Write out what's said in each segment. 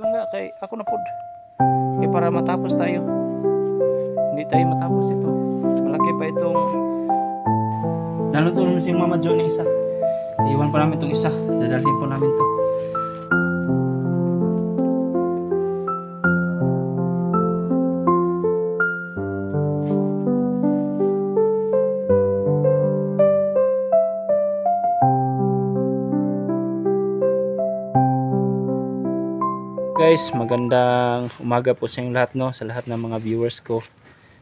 lang nga kay ako na pod. Kaya para matapos tayo. Hindi tayo matapos ito. Malaki pa itong Naluto naman si Mama Jo ng isa. Iwan pa namin itong isa. Dadalhin po namin to. Guys, magandang umaga po sa inyong lahat no, sa lahat ng mga viewers ko,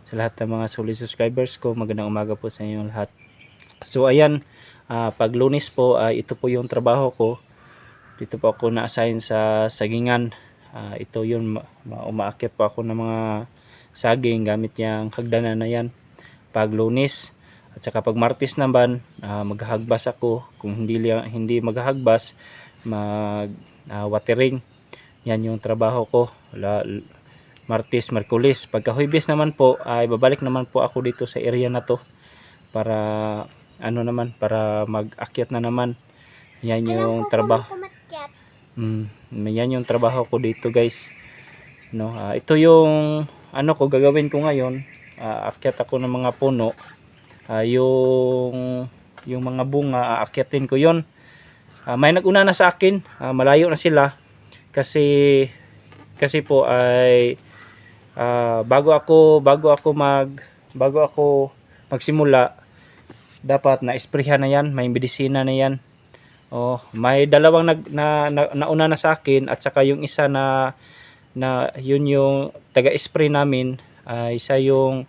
sa lahat ng mga solid subscribers ko, magandang umaga po sa inyong lahat. So ayan, ah, pag lunes po, ah, ito po yung trabaho ko. Dito po ako na-assign sa sagingan. Ah, ito yun, ma- ma- umaakit po ako ng mga saging gamit yung hagdanan na yan. Pag lunes, at saka pag martis naman, ah, maghahagbas ako. Kung hindi, hindi maghahagbas, mag ah, watering. Yan yung trabaho ko. La, Martes, Merkulis. Pagka Huwebes naman po, ay babalik naman po ako dito sa area na to para ano naman, para mag-akyat na naman. Yan yung trabaho. Mm, yan yung trabaho ko dito, guys. No, ah, ito yung ano ko gagawin ko ngayon. Ah, akyat ako ng mga puno. Ah, yung yung mga bunga aakyatin ko 'yon. Ah, may naguna na sa akin. Ah, malayo na sila kasi kasi po ay ah, bago ako bago ako mag bago ako magsimula dapat na isprehan na yan may medisina na yan. Oh may dalawang nag na, na nauna na sa akin at saka yung isa na na yun yung taga-spray namin ay siya yung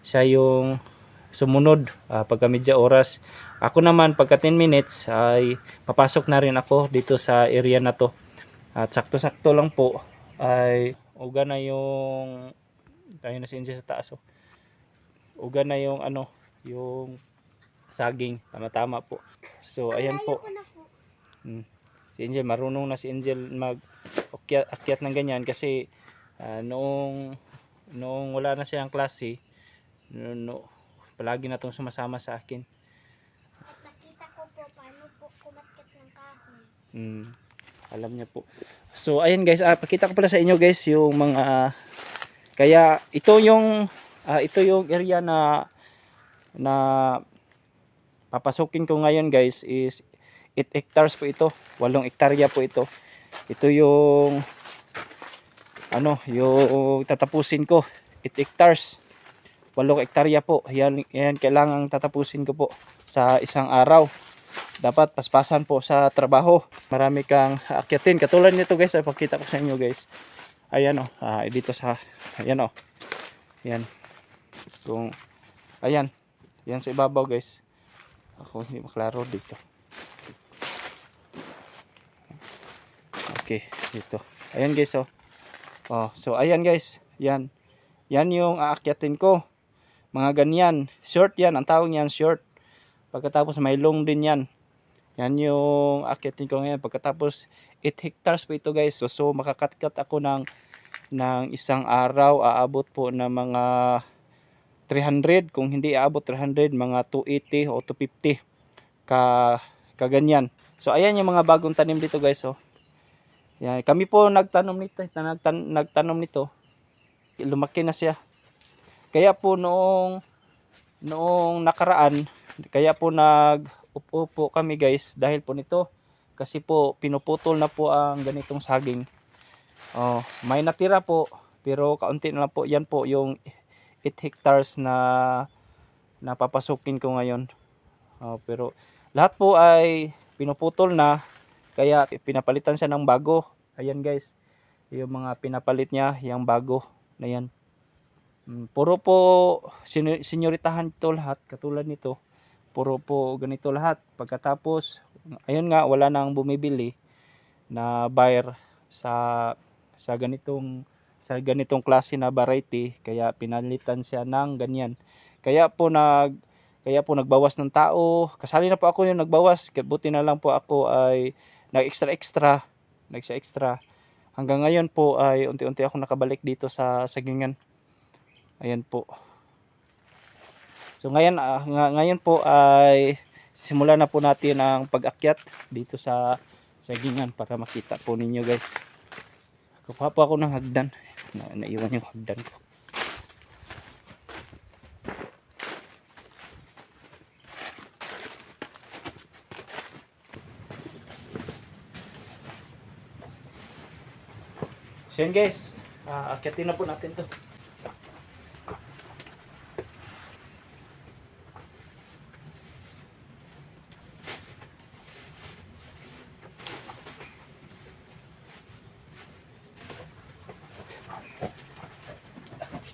siya yung sumunod ah, pagka medya oras. Ako naman pagka 10 minutes ay papasok na rin ako dito sa area na to at sakto-sakto lang po ay uga na yung tayo na si Inje sa taas oh. Uga na yung ano, yung saging. Tama-tama po. So ayan po. Ko na po. Mm. Si Angel, marunong na si Angel mag akyat, akyat ng ganyan kasi ah, noong noong wala na siyang klase, no, no, palagi na tong sumasama sa akin. Nakita ko po paano po kumakyat ng kahoy. Mm, alam niya po. So ayun guys, ah, pakita ko pala sa inyo guys yung mga kaya ito yung ah, ito yung area na na papasukin ko ngayon guys is 8 hectares po ito. 8 hektarya po ito. Ito yung ano, yung tatapusin ko. 8 hectares. 8 hektarya po. Yan, yan kailangan tatapusin ko po sa isang araw dapat paspasan po sa trabaho. Marami kang aakyatin. Katulad nito guys, ay pakita ko sa inyo guys. Ayan o, ah, dito sa, ayan o. Ayan. Kung, ayan. Yan sa ibabaw guys. Ako hindi maklaro dito. Okay, dito. Ayan guys oh. Oh, so ayan guys. Yan. Yan yung aakyatin ko. Mga ganyan. Short yan. Ang tawag yan short. Pagkatapos may long din yan. Yan yung akyatin ko ngayon. Pagkatapos 8 hectares po ito guys. So, so makakatkat ako ng, ng isang araw. Aabot po ng mga 300. Kung hindi aabot 300, mga 280 o 250 ka, kaganyan. So ayan yung mga bagong tanim dito guys. Oh. Yan. Kami po nagtanom nito. Nagtan, nagtanom nito. Lumaki na siya. Kaya po noong noong nakaraan kaya po nag upo kami guys dahil po nito. Kasi po pinuputol na po ang ganitong saging. Oh may natira po pero kaunti na lang po. Yan po yung 8 hectares na napapasukin ko ngayon. Oh, pero lahat po ay pinuputol na kaya pinapalitan siya ng bago. Ayan guys yung mga pinapalit niya yung bago na yan. Mm, puro po senyoritahan ito lahat katulad nito puro po ganito lahat. Pagkatapos ayun nga wala nang bumibili na buyer sa sa ganitong sa ganitong klase na variety. Kaya pinalitan siya ng ganyan. Kaya po nag kaya po nagbawas ng tao. Kasali na po ako yung nagbawas. Buti na lang po ako ay nag extra extra nag extra hanggang ngayon po ay unti-unti ako nakabalik dito sa sagingan Ayan po. So ngayon ah, nga- ngayon po ay simulan na po natin ang pag-akyat dito sa sagingan para makita po ninyo guys. Kukuha po ako ng hagdan. Na, naiwan yung hagdan ko. So yun guys, uh, akyatin na po natin to.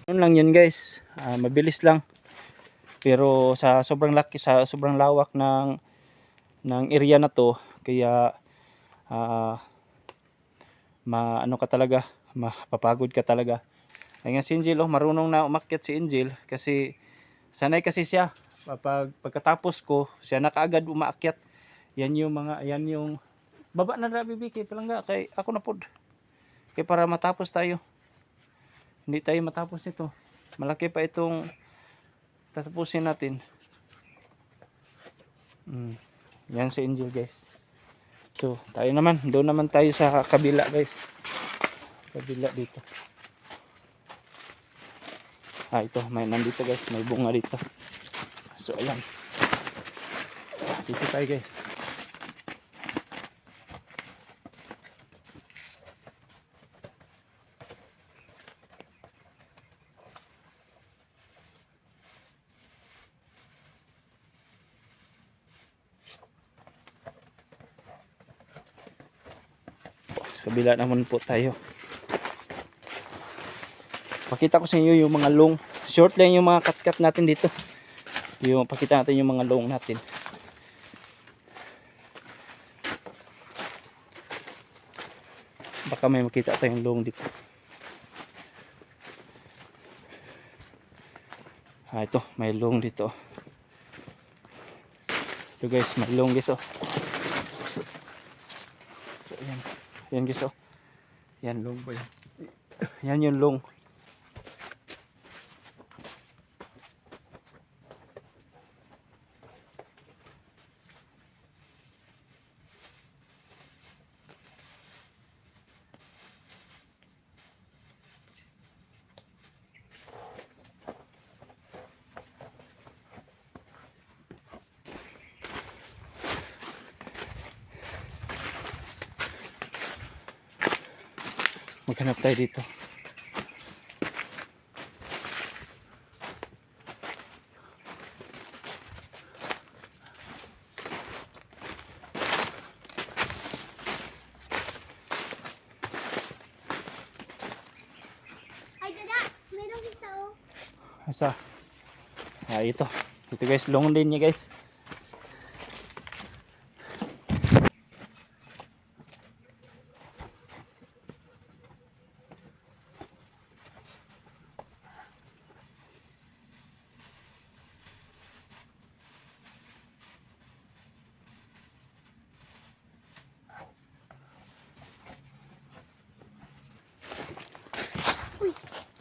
Yun lang yun guys, Ah, mabilis lang. Pero sa sobrang laki, sa sobrang lawak ng ng area na to, kaya ah ma ano ka talaga, mapapagod ka talaga. Ay nga si Angel, oh, marunong na umakyat si Angel kasi sanay kasi siya. Pag pagkatapos ko, siya na kaagad umaakyat. Yan yung mga, yan yung baba na na bibiki palangga kay ako na pod. Kay para matapos tayo. Hindi tayo matapos nito. Malaki pa itong tatapusin natin. Mm. Yan si Angel guys. So, tayo naman. Doon naman tayo sa kabila guys. Kabila dito. Ah, ito. May nandito guys. May bunga dito. So, ayan. Dito tayo guys. Kabila naman po tayo. Pakita ko sa inyo yung mga long. Short lang yung mga cut-cut natin dito. Yung pakita natin yung mga long natin. Baka may makita tayong long dito. Ah, ito, may long dito. Ito guys, may long guys oh. So, ayan. Yan guys oh. Yan long ba yan? Yan yung long. Maghanap tayo dito. Ay, isa oh. Asa? Ah, ito. Ito guys, long din niya guys.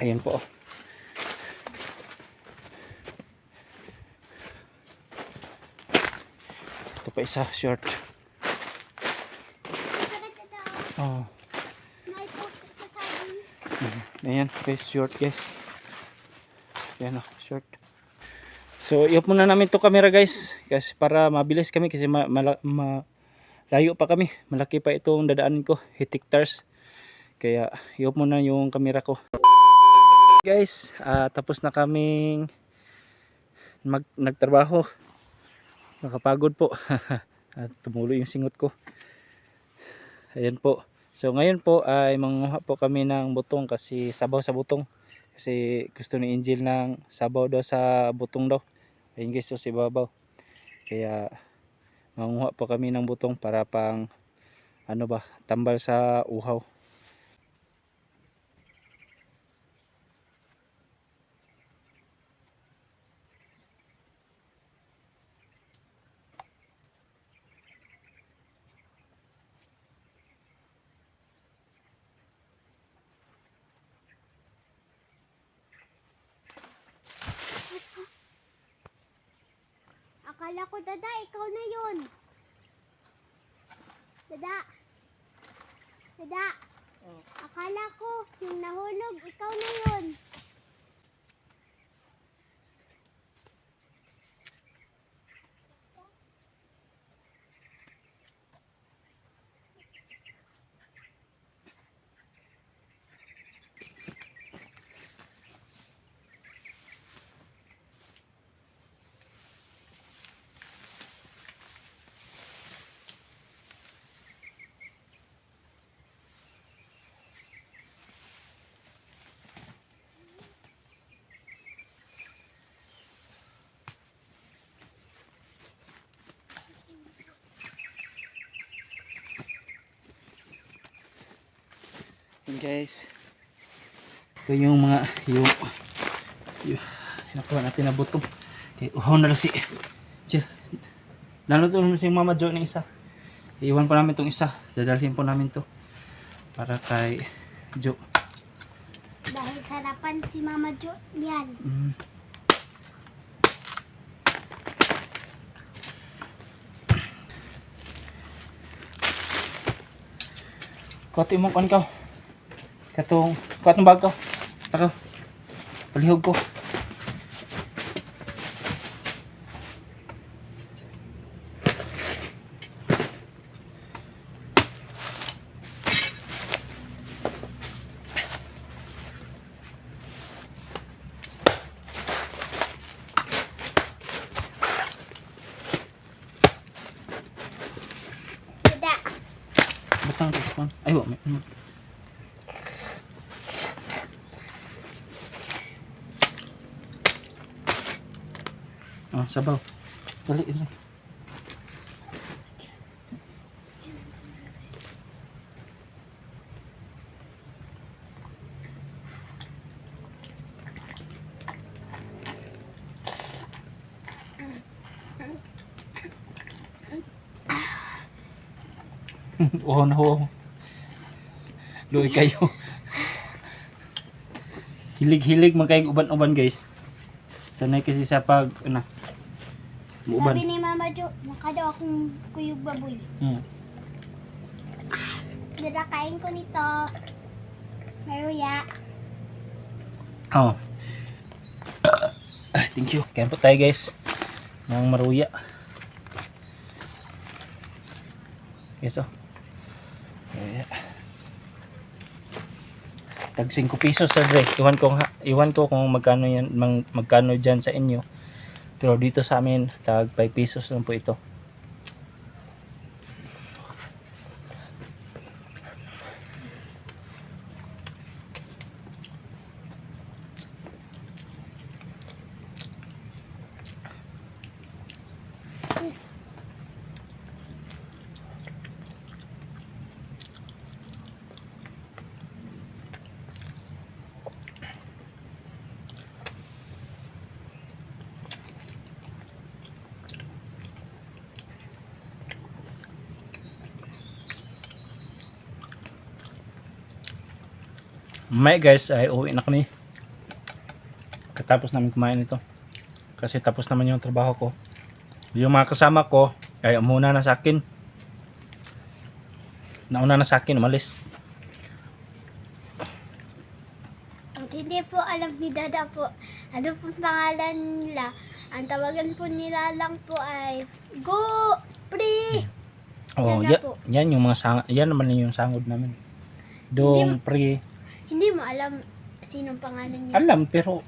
Ayan po. Ito pa isa, short. Oh. Saging. ayan, guys, short guys. Ayan oh, short. So, i-off muna namin to camera guys. Kasi para mabilis kami kasi ma, ma- layo pa kami. Malaki pa itong dadaanin ko. Hectares. Kaya, i-off muna yung camera ko. Guys, ah, tapos na kaming mag, nagtrabaho. Nakapagod po. At tumulo yung singot ko. Ayan po. So ngayon po ay manguha po kami ng butong kasi sabaw sa butong. Kasi gusto ni Angel ng sabaw daw sa butong daw. Ayun guys, so si babaw. Kaya manguha po kami ng butong para pang ano ba, tambal sa uhaw. Akala ko, dada, ikaw na yun. Dada. Dada. Akala ko, yung nahulog, ikaw na yun. Yun guys. Ito yung mga yung yung nakuha natin na buto. Okay, uhaw na lang si Chill. Nanoto naman si Mama Jo ng isa. Iwan po namin tong isa. Dadalhin po namin to para kay Jo. Dahil sarapan si Mama Jo, yan. Mm. Kuha mo kan ka. Katong kuha tong bag ko. Tako. Palihog ko. Butang ko kuha. Ay, wa may. Ah, sabaw. Dali, dali. Oo na oo. Luwi kayo. Hilig-hilig man uban-uban guys. Sanay kasi sa pag, ano, uban. sabi ni Mama Jo, mukha daw akong kuyog baboy. Hmm. Dada, kain ko nito. Maruya. Oh. Ah, thank you. Kaya po tayo guys. Ng maruya. Yes oh. Maruya. Tag 5 pesos sa Dre. Iwan ko iwan ko kung magkano yan mang, magkano diyan sa inyo. Pero dito sa amin tag 5 pesos lang po ito. May guys, ay uwi na kami. Katapos namin kumain ito. Kasi tapos naman yung trabaho ko. Yung mga kasama ko, ay umuna na sa akin. Nauna na sa akin, umalis. Ang hindi po alam ni Dada po, ano po pangalan nila. Ang tawagan po nila lang po ay Go! Pre! Oh, Yan na ya, po. yan yung mga sang yan naman yung sangod namin. Dong pre. Alam sinong pangalan niya. Alam pero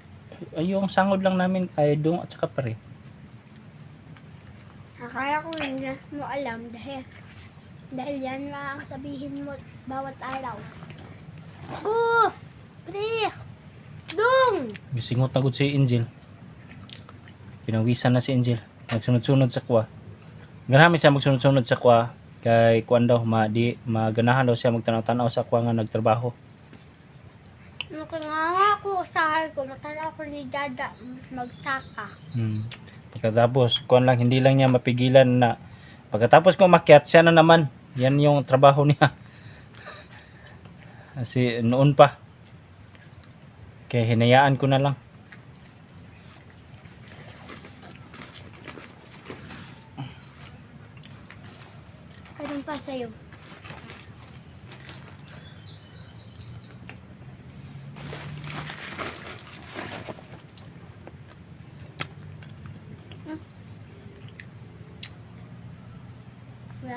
ay, yung sangod lang namin ay dong at saka pre. Akala ko hindi mo alam dahil dahil yan lang ang sabihin mo bawat araw. Go! Pre! Dong! Gisingot na gud si Angel. Pinawisan na si Angel. Nagsunod-sunod sa kwa. Ganami siya magsunod-sunod sa kwa kay kuan daw ma di maganahan daw siya magtanaw-tanaw sa kwa nga nagtrabaho. Nakanganga ko sa ko matala ko ni Dada magsaka. Hmm. Pagkatapos kuan lang hindi lang niya mapigilan na pagkatapos ko makyat siya na naman. Yan yung trabaho niya. Kasi noon pa. Kaya hinayaan ko na lang. Anong pa sa'yo?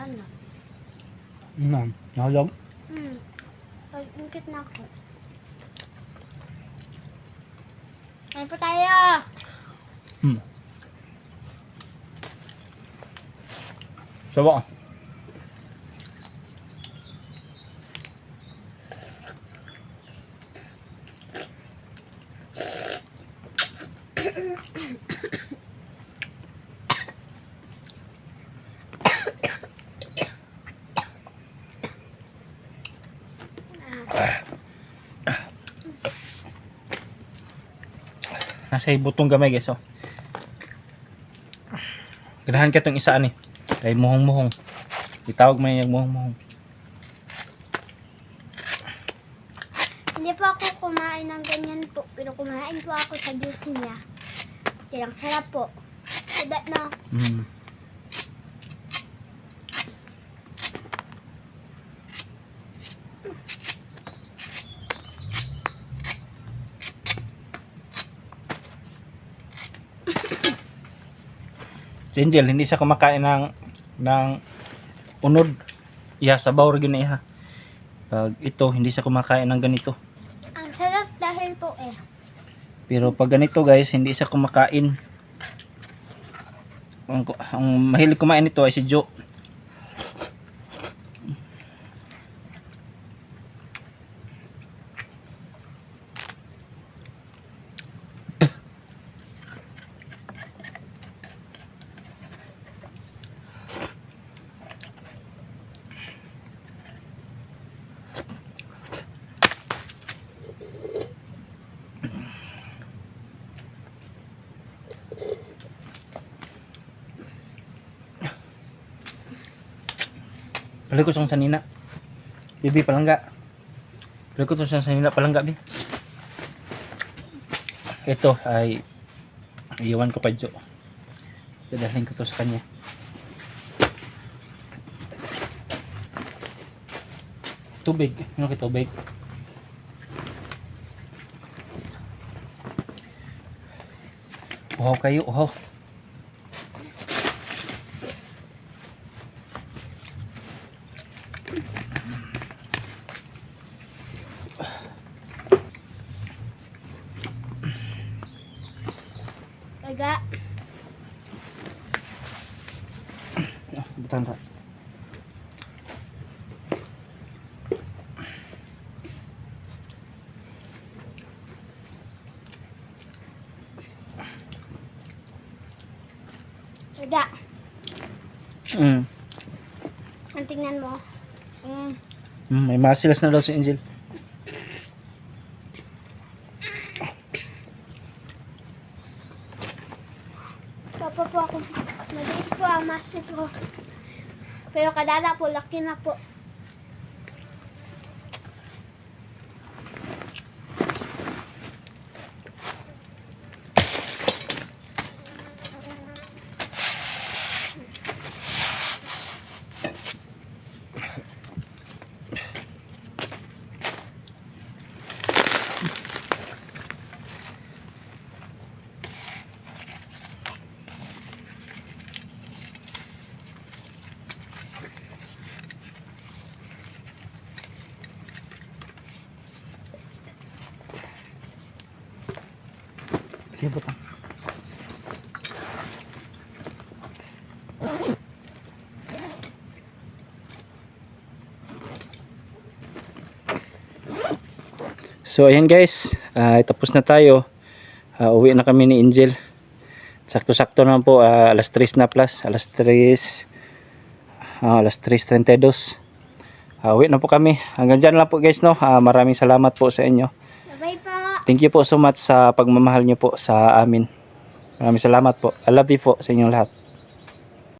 na. Ano? Nahulog? Hmm. Pag-ingkit na ako. Kain po tayo! Hmm. Sawa. Nasa ibutong gamay guys oh. Ganahan ka tong isa ani. Kay muhong-muhong. Itawag mo yung muhong-muhong. Hindi po ako kumain ng ganyan po. Pero kumain po ako sa juice niya. Kaya ang sarap po. Sada na. Mm. Si Angel, hindi siya kumakain ng ng unod. Iha, sabaw rin yun na iha. Pag ito, hindi siya kumakain ng ganito. Ang sarap dahil po eh. Pero pag ganito guys, hindi siya kumakain. Ang, ang mahilig kumain nito ay si Joe. Balik ko sa sanina. Bibi palangga. Balik ko sa sanina palangga bi. Ito ay iwan ko pa Jo. Dadalhin ko to sa kanya. Tubig. Ano kay tubig? Uhaw kayo, uhaw. Taga. Ah, Butan ka. Taga. Mm. Ang tingnan mo. Mm. Mm, may masilas na daw si Angel. Papa po ako. Maliit po ang maso ko. Pero kadada po, laki na po. Sige, butang. So ayan guys, ah, tapos na tayo. Ah, uwi na kami ni Angel. Sakto-sakto naman po, ah, alas 3 na plus, alas 3, ah, alas 3.32. Ah, uwi na po kami. Hanggang dyan lang po guys no. Ah, maraming salamat po sa inyo. Thank you po so much sa pagmamahal niyo po sa amin. Maraming salamat po. I love you po sa inyong lahat.